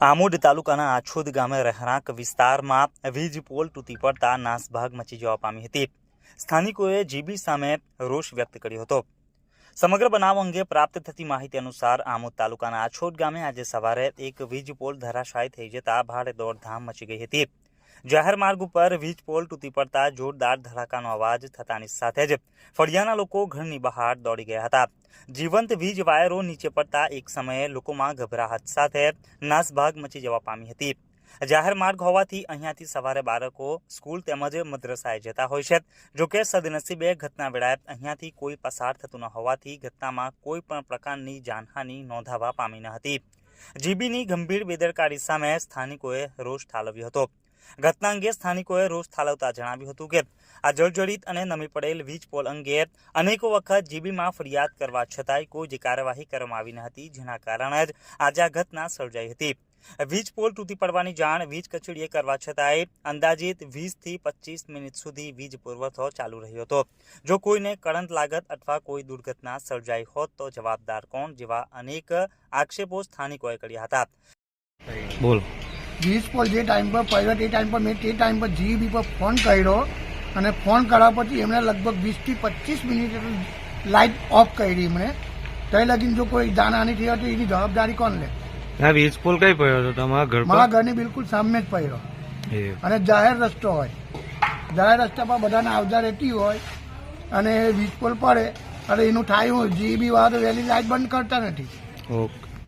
આમોદ તાલુકાના આછોદ ગામે રહેણાંક વિસ્તારમાં વીજ પોલ તૂટી પડતા નાસભાગ મચી જવા પામી હતી. સ્થાનિકોએ જીબી સામે રોષ વ્યક્ત કર્યો હતો. સમગ્ર બનાવ અંગે પ્રાપ્ત થતી માહિતી અનુસાર આમોદ તાલુકાના આછોદ ગામે આજે સવારે એક વીજ પોલ ધરાશાયી થઈ જતા ભારે દોડધામ મચી ગઈ હતી. જાહેર માર્ગ ઉપર વીજ પોલ તૂટી પડતા જોરદાર ધડાકાનો અવાજ થતાની સાથે જ ફળિયાના લોકો ઘરની બહાર દોડી ગયા હતા. જીવંત વીજ વાયરો નીચે પડતા એક સમયે લોકોમાં ગભરાહટ સાથે નાસભાગ મચી જવા પામી હતી. જાહેર માર્ગ હોવાથી અહીંયાથી સવારે બાળકો સ્કૂલ તેમજ મદ્રસાએ જતા હોય છે. જોકે સદનસીબે ઘટના વેળાએ અહીંયાથી કોઈ પસાર થતું ન હોવાથી ઘટનામાં કોઈ પણ પ્રકારની જાનહાનિ નોંધાવા પામી ન હતી. જીબીની ગંભીર બેદરકારી સામે સ્થાનિકોએ રોષ ઠાલવ્યો હતો. ઘટના અંગે સ્થાનિકોએ રોષ ઠાલવતા જણાવ્યું હતું કે આ જળજડિત અને નમી પડેલ વીજ પોલ અંગે અનેકો વખત જીબીમાં ફરિયાદ કરવા છતાંય કોઈ જ કાર્યવાહી કરવામાં આવી ન હતી, જેના કારણે જ આજે આ ઘટના સર્જાઈ હતી. વીજ પોલ તૂટી પડવાની જાણ વીજ કચેરીએ કરવા છતાંય અંદાજિત વીસથી પચીસ મિનિટ સુધી વીજ પુરવઠો ચાલુ રહ્યો હતો. જો કોઈને કરંટ લાગત અથવા કોઈ દુર્ઘટના સર્જાઈ હોત તો જવાબદાર કોણ જેવા અનેક આક્ષેપો સ્થાનિકોએ કર્યા હતા. બોલ. વીજ પોલ જે ટાઈમ પર પડ્યો તે ટાઈમ પર મેં તે ટાઈમ પર જીબી પર ફોન કર્યો અને ફોન કર્યા પછી એમણે લગભગ વીસથી પચીસ મિનિટ લાઇટ ઓફ કરી એમણે. તો લગીને જો કોઈ જાનહાની થઈ હોય તો એની જવાબદારી કોણ લે? આ વીજ પુલ કઈ પડ્યો હતો? તમારા ઘર મારા ઘરની બિલકુલ સામે જ પડ્યો. અને જાહેર રસ્તો હોય. જાહેર રસ્તા પર બધાને આવજા રહેતી હોય અને વીજ પોલ પડે. અને એનું થાય હોય જીબી વાળા તો વહેલી લાઇટ બંધ કરતા નથી. ઓકે.